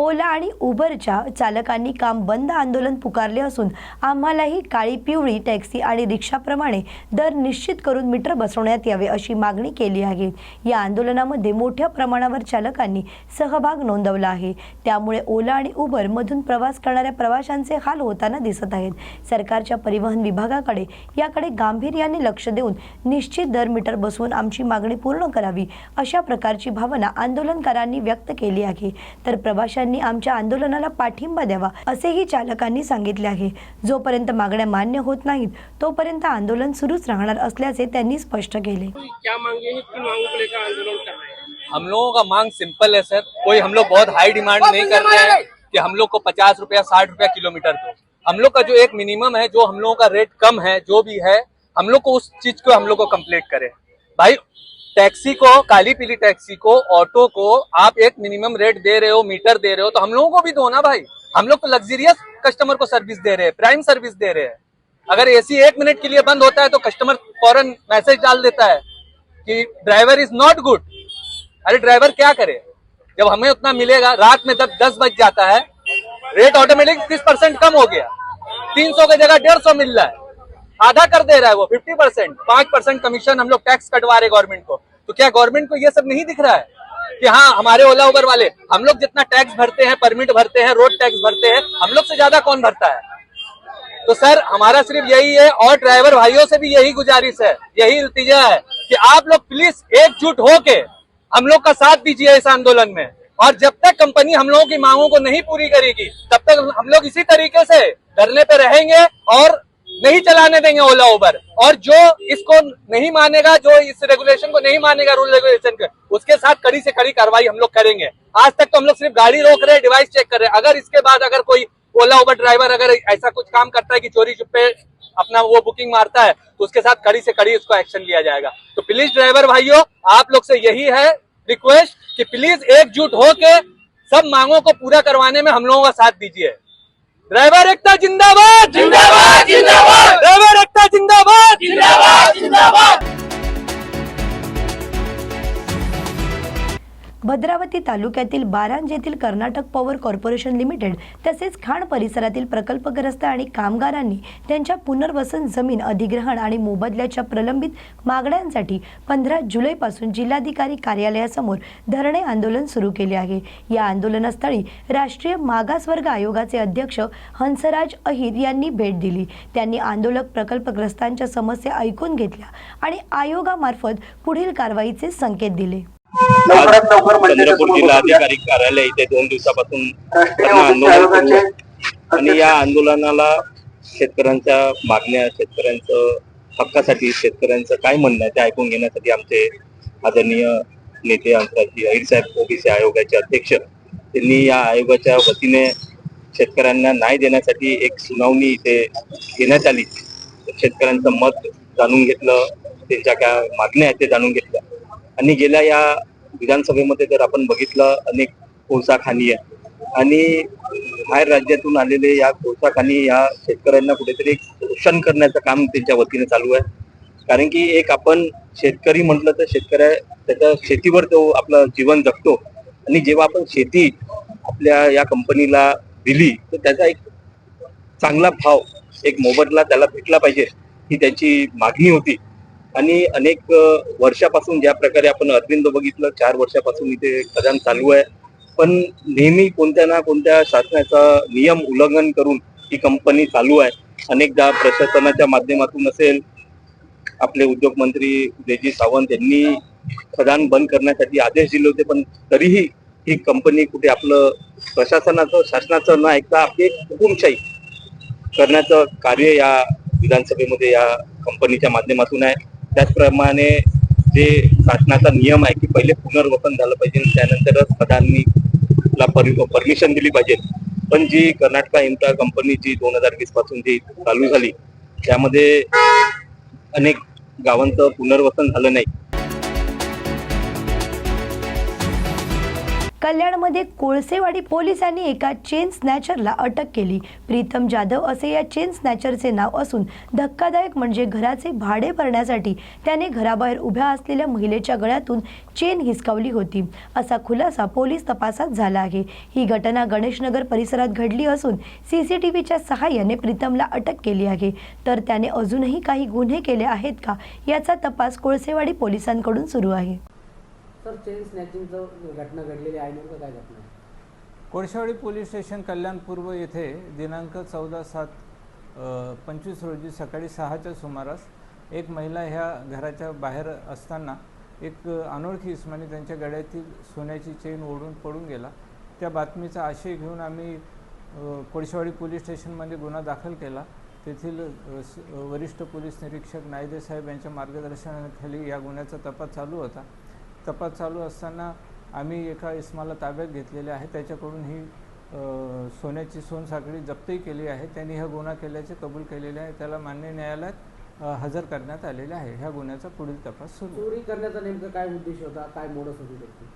ओला आणि उबरच्या चालकांनी काम बंद आंदोलन पुकारले असून आम्हालाही काळी पिवळी टॅक्सी आणि रिक्षाप्रमाणे दर निश्चित करून मीटर बसवण्यात यावे अशी मागणी केली आहे. या आंदोलनामध्ये मोठ्या प्रमाणावर चालकांनी सहभाग नोंदवला आहे. त्यामुळे ओला आणि उबर मधून प्रवास करणाऱ्या प्रवाशांचे हाल होताना दिसत आहेत. सरकारच्या परिवहन विभागाकडे याकडे गांभीर्याने लक्ष देऊन निश्चित दर मीटर बसवून आमची मागणी पूर्ण करावी अशा प्रकारची भावना आंदोलनकारांनी व्यक्त केली आहे. तर प्रवाशांनी आमच्या आंदोलनाला पाठिंबा द्यावा असेही चालकांनी सांगितले आहे. जोपर्यंत मागण्या मान्य होत नाहीत तोपर्यंत आंदोलन सुरूच राहणार असल्याचे त्यांनी स्पष्ट केले. क्या हैं? हैं। हम लोगों का मांग सिंपल है सर कोई हम लोग बहुत हाई डिमांड नहीं कर रहे हैं कि हम लोग को पचास रुपया साठ रुपया किलोमीटर दो। हम लोग का जो एक मिनिमम है जो हम लोगों का रेट कम है जो भी है हम लोग को उस चीज को हम लोग को कंप्लीट करें। भाई टैक्सी को, काली पीली टैक्सी को, ऑटो को आप एक मिनिमम रेट दे रहे हो, मीटर दे रहे हो तो हम लोगों को भी दो ना भाई। हम लोग तो लग्जरियस कस्टमर को सर्विस दे रहे हैं प्राइम सर्विस दे रहे हैं। अगर एसी एक मिनट के लिए बंद होता है तो कस्टमर फ़ौरन मैसेज डाल देता है कि ड्राइवर इज़ नॉट गुड अरे ड्राइवर क्या करे? जब हमें उतना मिलेगा, रात में जब दस बज जाता है रेट ऑटोमेटिक तीस परसेंट कम हो गया। तीन सौ की जगह डेढ़ सौ मिल रहा है। आधा कर दे रहा है वो फिफ्टी परसेंट पाँच परसेंट कमीशन हम लोग टैक्स कटवा रहे गवर्नमेंट को। तो क्या गवर्नमेंट को ये सब नहीं दिख रहा है? कि हाँ हमारे ओला उबर वाले, हम लोग जितना टैक्स भरते हैं परमिट भरते हैं रोड टैक्स भरते हैं, हम लोग से ज़्यादा कौन भरता है? तो सर, हमारा सिर्फ़ यही है और ड्राइवर भाइयों से भी यही गुजारिश है, यही इल्तिजा है कि आप लोग प्लीज़ एकजुट होके हम लोग का साथ दीजिए इस आंदोलन में। और जब तक कंपनी हम लोगों की मांगों को नहीं पूरी करेगी, तब तक हम लोग इसी तरीके से धरने पे रहेंगे और नहीं चलाने देंगे ओला उबर। और जो इसको नहीं मानेगा, जो इस रेगुलेशन को नहीं मानेगा रूल रेगुलेशन के, उसके साथ कड़ी से कड़ी कार्रवाई हम लोग करेंगे। आज तक तो हम लोग सिर्फ़ गाड़ी रोक रहे हैं डिवाइस चेक कर रहे। हैं अगर इसके बाद अगर कोई ओला उबर ड्राइवर अगर ऐसा कुछ काम करता है कि चोरी छुपे अपना वो बुकिंग मारता है तो उसके साथ कड़ी से कड़ी उसको एक्शन लिया जाएगा। तो प्लीज़ ड्राइवर भाइयों, आप लोग से यही है रिक्वेस्ट कि प्लीज़ एकजुट होके सब मांगों को पूरा करवाने में हम लोगों का साथ दीजिए। ड्राइवर एकता जिंदाबाद! जिंदाबाद जिंदाबाद! ड्राइवर एकता जिंदाबाद! जिंदाबाद जिंदाबाद! भद्रावती तालुक्यातील बारांज येथील कर्नाटक पॉवर कॉर्पोरेशन लिमिटेड तसेच खाण परिसरातील प्रकल्पग्रस्त आणि कामगारांनी त्यांच्या पुनर्वसन जमीन अधिग्रहण आणि मोबदल्याच्या प्रलंबित मागण्यांसाठी पंधरा जुलैपासून जिल्हाधिकारी कार्यालयासमोर धरणे आंदोलन सुरू केले आहे. या आंदोलनस्थळी राष्ट्रीय मागासवर्ग आयोगाचे अध्यक्ष हंसराज अहिर यांनी भेट दिली. त्यांनी आंदोलक प्रकल्पग्रस्तांच्या समस्या ऐकून घेतल्या आणि आयोगामार्फत पुढील कारवाईचे संकेत दिले. चंद्रपूर जिल्हाधिकारी कार्यालय इथे दोन दिवसापासून आंदोलन सुरू. आणि या आंदोलनाला शेतकऱ्यांच्या मागण्या शेतकऱ्यांचं हक्कासाठी शेतकऱ्यांचं काय म्हणणं आहे ते ऐकून घेण्यासाठी आमचे आदरणीय नेते अंतराजी अहिर साहेब ओबीसी आयोगाचे अध्यक्ष त्यांनी या आयोगाच्या वतीने शेतकऱ्यांना न्याय देण्यासाठी एक सुनावणी इथे घेण्यात आली. शेतकऱ्यांचं मत जाणून घेतलं त्यांच्या काय मागण्या आहेत ते जाणून घेतल्या. आणि गेल्या या विधानसभेमध्ये जर आपण बघितलं अनेक कोळसाखाणी आहे आणि बाहेर राज्यातून आलेले या कोळसाखानी या शेतकऱ्यांना कुठेतरी एक शोषण करण्याचं काम त्यांच्या वतीने चालू आहे. कारण की एक आपण शेतकरी म्हटलं तर शेतकऱ्या त्याच्या शेतीवर तो आपलं जीवन जगतो. आणि जेव्हा आपण शेती आपल्या या कंपनीला दिली तर त्याचा एक चांगला भाव एक मोबदला त्याला भेटला पाहिजे ही त्याची मागणी होती. आणि अनेक वर्षापासून ज्या प्रकारे आपण अरविंद बघितलं चार वर्षापासून इथे खदान चालू आहे. पण नेहमी कोणत्या ना कोणत्या शासनाचा नियम उल्लंघन करून ही कंपनी चालू आहे. अनेकदा प्रशासनाच्या माध्यमातून असेल आपले उद्योग मंत्री उदयजी सावंत यांनी खदान बंद करण्यासाठी आदेश दिले होते पण तरीही ही कंपनी कुठे आपलं प्रशासनाचं शासनाचं न ऐकता आपली हुकुमशाही करण्याचं कार्य या विधानसभेमध्ये या कंपनीच्या माध्यमातून आहे. त्याचप्रमाणे जे शासनाचा नियम आहे की पहिले पुनर्वसन झालं पाहिजे त्यानंतरच खदांनी ला परमिशन दिली पाहिजे. पण जी कर्नाटका इन्फ्रा कंपनी जी दोन हजार वीसपासून जी चालू झाली त्यामध्ये अनेक गावांचं पुनर्वसन झालं नाही. कल्याणमध्ये कोळसेवाडी पोलिसांनी एका चेन स्नॅचरला अटक केली. प्रीतम जाधव असे या चेन स्नॅचरचे नाव असून धक्कादायक म्हणजे घराचे भाडे भरण्यासाठी त्याने घराबाहेर उभ्या असलेल्या महिलेच्या गळ्यातून चेन हिसकावली होती. असा खुलासा पोलीस तपासात झाला आहे. ही घटना गणेशनगर परिसरात घडली असून सी सी टी व्हीच्या सहाय्याने प्रीतमला अटक केली आहे. तर त्याने अजूनही काही गुन्हे केले आहेत का? याचा तपास कोळसेवाडी पोलिसांकडून सुरू आहे. सर चेन स्नॅचिंगचं घटना घडलेली आहे नेमकं काय घटना आहे? कोळशावाडी पोलीस स्टेशन कल्याण पूर्व येथे दिनांक चौदा सात पंचवीस रोजी सकाळी सहाच्या सुमारास एक महिला ह्या घराच्या बाहेर असताना एक अनोळखी इस्मानी त्यांच्या गळ्यातील सोन्याची चेन ओढून पडून गेला. त्या बातमीचा आशय घेऊन आम्ही कोळशेवाडी कोळशावाडी पोलीस स्टेशनमध्ये गुन्हा दाखल केला. तेथील स- वरिष्ठ पोलीस निरीक्षक नायदे साहेब यांच्या मार्गदर्शनाखाली या गुन्ह्याचा तपास चालू होता. तपास चालू असताना आम्ही एका इस्माला ताब्यात घेतलेले आहे त्याच्याकडून ही सोन्याची सोनसाखळी जप्तही केली आहे. त्यांनी हा गुन्हा केल्याचे कबूल केलेले आहे. त्याला मान्य न्यायालयात हजर करण्यात आलेले आहे. ह्या गुन्ह्याचा पुढील तपास सुरू. चोरी करण्याचा नेमकं काय उद्देश होता? काय मोडस होती त्याची?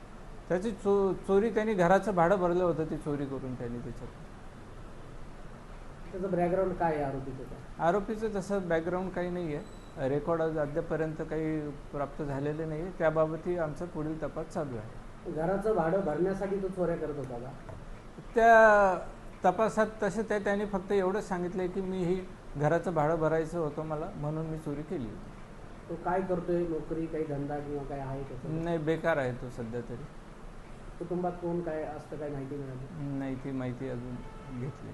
त्याची चो चोरी त्यांनी घराचं भाडं भरलं होतं ती चोरी करून त्यांनी त्याच्यात. त्याचं बॅकग्राऊंड काय आहे आरोपीचं? आरोपीचं तसं बॅकग्राऊंड काही नाही आहे रेकॉर्ड अद्यापर्यंत काही प्राप्त झालेले नाही त्याबाबतही आमचा पुढील तपास चालू आहे. घराचं भाडं भरण्यासाठी तो चोऱ्या करत होता का? त्या तपासात तसे ते त्यांनी फक्त एवढंच सांगितलं की मी ही घराचं भाडं भरायचं होतं मला म्हणून मी चोरी केली. होती तो काय करतोय? नोकरी काही धंदा किंवा काय आहे नाही बेकार आहे तो सध्या तरी. कुटुंबात कोण काय असतं काय माहिती मिळाली? नाही ती माहिती अजून घेतली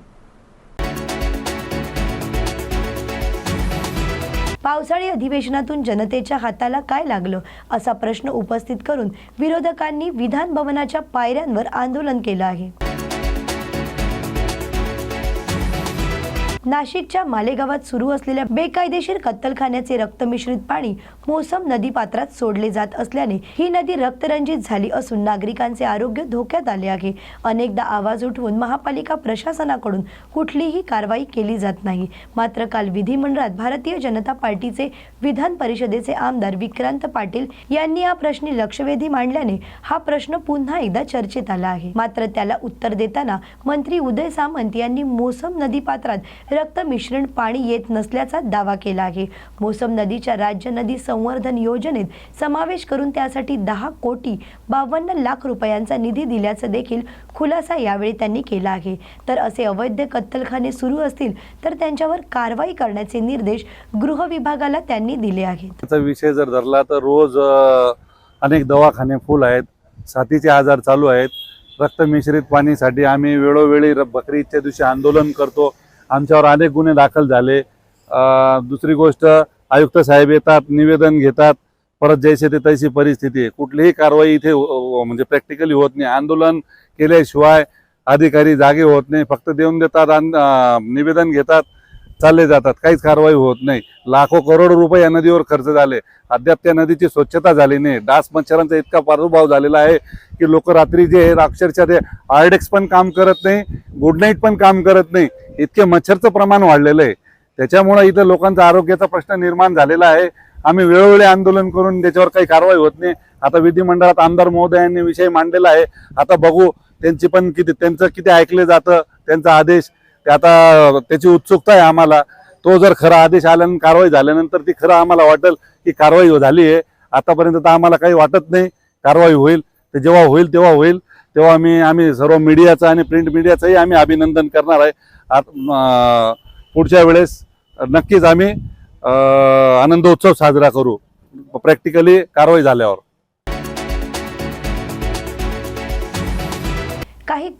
पावसाळी अधिवेशनातून जनतेच्या हाताला काय लागलं असा प्रश्न उपस्थित करून विरोधकांनी विधान भवनाच्या पायऱ्यांवर आंदोलन केलं आहे. नाशिकच्या मालेगावात सुरू असलेल्या बेकायदेशीर कत्तलखान्याचे रक्तमिश्रित पाणी मोसम नदी पात्रात सोडले जात असल्याने ही नदी रक्तरंजित झाली असून नागरिकांचे आरोग्य धोक्यात आले आहे. अनेकदा आवाज उठवून महापालिका प्रशासनाकडून कुठलीही कारवाई केली जात नाही. मात्र काल विधिमंडळात भारतीय जनता पार्टीचे विधान परिषदेचे आमदार विक्रांत पाटील यांनी या प्रश्नी लक्षवेधी मांडल्याने हा प्रश्न पुन्हा एकदा चर्चेत आला आहे. मात्र त्याला उत्तर देताना मंत्री उदय सामंत यांनी मोसम नदी पात्रात रक्त मिश्रण पाणी येत नसल्याचा दावा केला आहे. मोसम नदीच्या राज्य नदी संवर्धन योजनेत समावेश करून त्यासाठी दहा कोटी बावन्न लाख रुपयांचा निधी दिल्याचं देखील खुलासा यावेळी त्यांनी केला आहे. तर असे अवैध कत्तलखाने सुरू असतील तर त्यांच्यावर कारवाई करण्याचे निर्देश गृह विभागाला त्यांनी दिले आहेत. त्याचा विषय जर धरला तर रोज अनेक दवाखाने फुल आहेत. साथीचे आजार चालू आहेत. रक्त मिश्रित पाणीसाठी आम्ही वेळोवेळी बकरी ईदच्या दिवशी आंदोलन करतो. आमच्यावर अनेक गुन्हे दाखल झाले. दुसरी गोष्ट आयुक्त साहेब येतात निवेदन घेतात. परत जैसे ते तैसी परिस्थिती आहे. कुठलीही कारवाई इथे म्हणजे प्रॅक्टिकली होत नाही. आंदोलन केल्याशिवाय अधिकारी जागे होत नाही. फक्त देऊन देतात निवेदन घेतात चालले जातात. काहीच कारवाई होत नाही. लाखो करोड रुपये या नदीवर खर्च झाले. अद्याप त्या नदीची स्वच्छता झाली नाही. डास मच्छरांचा इतका प्रादुर्भाव झालेला आहे की लोक रात्री जे आहेत अक्षरशः ते आर्डेक्स पण काम करत नाही. गुड नाईट पण काम करत नाही. इतके मच्छरचं प्रमाण वाढलेलं आहे. त्याच्यामुळे इथं लोकांचा आरोग्याचा प्रश्न निर्माण झालेला आहे. आम्ही वेळोवेळी आंदोलन करून त्याच्यावर काही कारवाई होत नाही. आता विधिमंडळात आमदार महोदयांनी विषय मांडलेला आहे. आता बघू त्यांची पण किती त्यांचं किती ऐकलं जातं त्यांचा आदेश. ते आता त्याची उत्सुकता आहे आम्हाला. तो जर खरा आदेश आल्यानं कारवाई झाल्यानंतर ती खरं आम्हाला वाटेल की कारवाई झाली आहे. आतापर्यंत तर आम्हाला काही वाटत नाही. कारवाई होईल. ते जेव्हा होईल तेव्हा होईल. तेव्हा आम्ही आम्ही सर्व मीडियाचं आणि प्रिंट मीडियाचंही आम्ही अभिनंदन करणार आहे. आत पुढच्या वेळेस नक्कीच आम्ही आनंदोत्सव साजरा करू. प्रॅक्टिकली कारवाई झाल्यावर.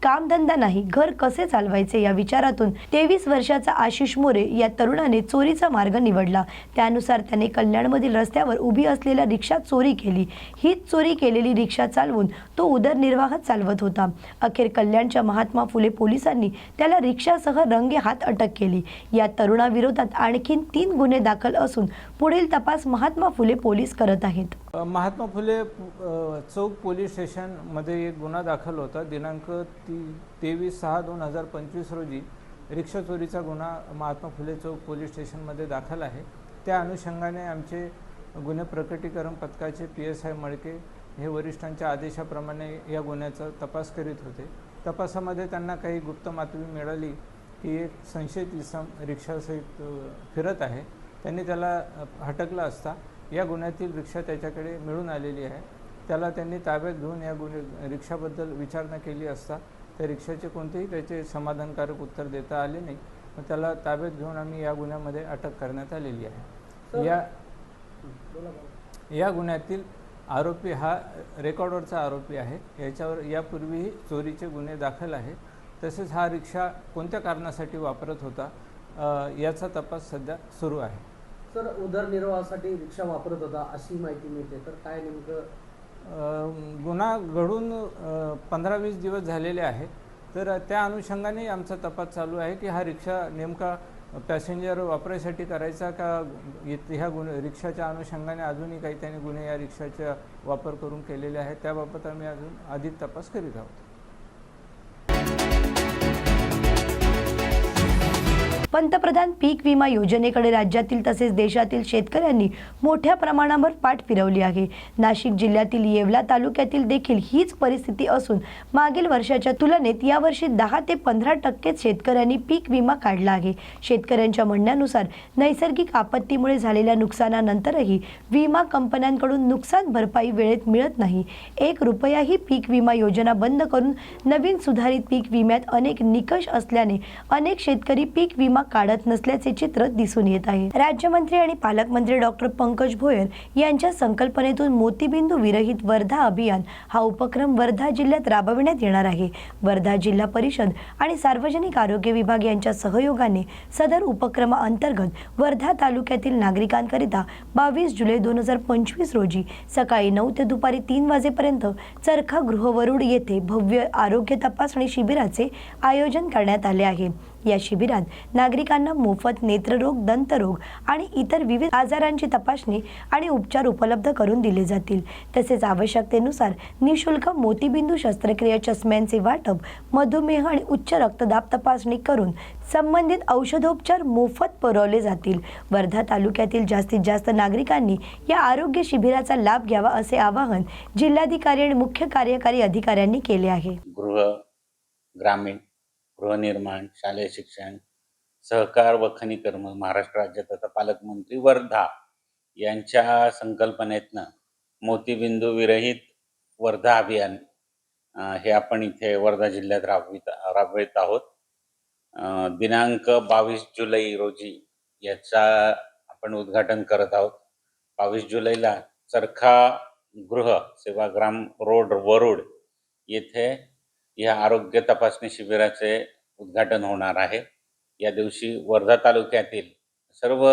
कामधंदा नाही घर कसे चालवायचे या विचारातून तेवीस वर्षाचा आशिष मोरे या तरुणाने चोरीचा मार्ग निवडला. त्यानुसार त्याने कल्याणमधील रस्त्यावर उभी असलेल्या रिक्षा चोरी केली. हीच चोरी केलेली रिक्षा चालवून तो उदरनिर्वाह चालवत होता. अखेर कल्याणच्या महात्मा फुले पोलिसांनी त्याला रिक्षासह रंगे हात अटक केली. या तरुणाविरोधात आणखीन तीन गुन्हे दाखल असून पुढील तपास महात्मा फुले पोलीस करत आहेत. महात्मा फुले चौक पोलीस स्टेशनमध्ये एक गुन्हा दाखल होता. दिनांक ती तेवीस सहा दोन हजार पंचवीस रोजी रिक्षा चोरीचा गुन्हा महात्मा फुले चौक पोलीस स्टेशनमध्ये दाखल आहे. त्या अनुषंगाने आमचे गुन्हे प्रकटीकरण पथकाचे पी एस आय मडके हे वरिष्ठांच्या आदेशाप्रमाणे या गुन्ह्याचा तपास करीत होते. तपासामध्ये त्यांना काही गुप्त मातमी मिळाली की एक संशयित इसम रिक्षासहित फिरत आहे. त्यांनी त्याला हटकलं हटकला असता. या गुन्ह्यातील रिक्षा त्याच्याकडे मिळून आलेली आहे. त्याला त्यांनी ताब्यात घेऊन या गुन्हे रिक्षाबद्दल विचारणा केली असता त्या रिक्षाचे कोणतेही त्याचे समाधानकारक उत्तर देता आले नाही. मग त्याला ताब्यात घेऊन आम्ही या गुन्ह्यामध्ये अटक करण्यात आलेली आहे. या या गुन्ह्यातील आरोपी हा रेकॉर्डवरचा आरोपी आहे. याच्यावर यापूर्वीही चोरीचे गुन्हे दाखल आहेत तसेच हा रिक्षा कोणत्या कारणासाठी वापरत होता याचा तपास सध्या सुरू आहे. सर उदरनिर्वाहासाठी रिक्षा वापरत होता अशी माहिती मिळते. तर काय नेमकं? गुन्हा घडून पंधरा वीस दिवस झालेले आहे तर त्या अनुषंगाने आमचा तपास चालू आहे की हा रिक्षा नेमका पॅसेंजर वापरायसाठी करायचा का? ह्या गुन्हे रिक्षाच्या अनुषंगाने अजूनही काही त्याने गुन्हे या रिक्षाचा वापर करून केलेले आहेत. त्याबाबत आम्ही अजून अधिक तपास करीत आहोत. पंतप्रधान पीक विमा योजनेकडे राज्यातील तसेच देशातील शेतकऱ्यांनी मोठ्या प्रमाणावर पाठ फिरवली आहे. नाशिक जिल्ह्यातील येवला तालुक्यातील देखील हीच परिस्थिती असून मागील वर्षाच्या तुलनेत यावर्षी दहा ते पंधरा टक्केच शेतकऱ्यांनी पीक विमा काढला आहे. शेतकऱ्यांच्या म्हणण्यानुसार नैसर्गिक आपत्तीमुळे झालेल्या नुकसानानंतरही विमा कंपन्यांकडून नुकसान भरपाई वेळेत मिळत नाही. एक रुपयाही पीक विमा योजना बंद करून नवीन सुधारित पीक विम्यात अनेक निकष असल्याने अनेक शेतकरी पीक विमा काढत नसल्याचे चित्र दिसून येत आहे. राज्यमंत्री आणि पालकमंत्री डॉक्टर पंकज भोयर यांच्या संकल्पनेतून मोतीबिंदू विरहित वर्धा अभियान हा उपक्रम वर्धा जिल्ह्यात राबविण्यात येणार आहे. वर्धा जिल्हा परिषद आणि सार्वजनिक आरोग्य विभाग यांच्या सहयोगाने सदर उपक्रमाअंतर्गत वर्धा तालुक्यातील नागरिकांकरिता बावीस जुलै दोन हजार पंचवीस रोजी सकाळी नऊ ते दुपारी तीन वाजेपर्यंत चरखा गृहवरुड येथे भव्य आरोग्य तपासणी शिबिराचे आयोजन करण्यात आले आहे. या शिबिरात नागरिकांना मोफत नेत्ररोग दंतरोग आणि इतर विविध आजारांची तपासणी आणि उपचार उपलब्ध करून दिले जातील. तसेच आवश्यकतेनुसार निशुल्क मोतीबिंदू शस्त्रक्रिया चष्म्यांचे वाटप मधुमेह आणि उच्च रक्तदाब तपासणी करून संबंधित औषधोपचार मोफत पुरवले जातील. वर्धा तालुक्यातील जास्तीत जास्त नागरिकांनी या आरोग्य शिबिराचा लाभ घ्यावा असे आवाहन जिल्हाधिकारी आणि मुख्य कार्यकारी अधिकाऱ्यांनी केले आहे. गृह ग्रामीण गृहनिर्माण शालेय शिक्षण सहकार व खनिकर्म महाराष्ट्र राज्य तथा पालकमंत्री वर्धा यांच्या संकल्पनेतनं मोतीबिंदू विरहित वर्धा अभियान हे आपण इथे वर्धा जिल्ह्यात राबवित राबवित आहोत. दिनांक बावीस जुलै रोजी याचा आपण उद्घाटन करत आहोत. बावीस जुलैला चरखा गृह सेवाग्राम रोड वरुड येथे या आरोग्य तपासणी शिबिराचे उद्घाटन होणार आहे. या दिवशी वर्धा तालुक्यातील सर्व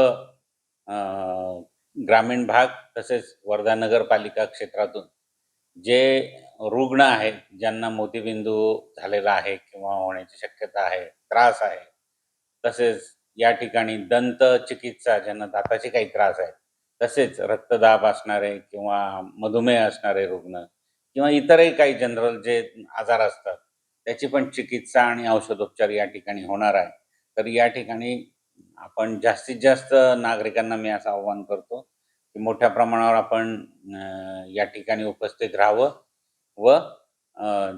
ग्रामीण भाग तसेच वर्धा नगरपालिका क्षेत्रातून जे रुग्ण आहेत ज्यांना मोतीबिंदू झालेला आहे किंवा होण्याची शक्यता आहे त्रास आहे तसेच या ठिकाणी दंत चिकित्सा ज्यांना दाताचे काही त्रास आहेत तसेच रक्तदाब असणारे किंवा मधुमेह असणारे रुग्ण किंवा इतरही काही जनरल जे आजार असतात त्याची पण चिकित्सा आणि औषधोपचार या ठिकाणी होणार आहे. तर या ठिकाणी आपण जास्तीत जास्त नागरिकांना मी असं आव्हान करतो की मोठ्या प्रमाणावर आपण या ठिकाणी उपस्थित राहावं व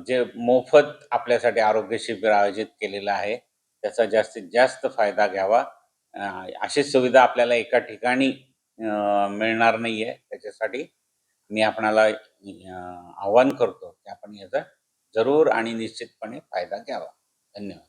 जे मोफत आपल्यासाठी आरोग्य शिबिर आयोजित केलेलं आहे त्याचा जास्तीत जास्त फायदा घ्यावा. अशी सुविधा आपल्याला एका ठिकाणी मिळणार नाही आहे त्याच्यासाठी मी आपणाला आवाहन करतो की आपण याचा जरूर आणि निश्चितपणे फायदा घ्यावा. धन्यवाद.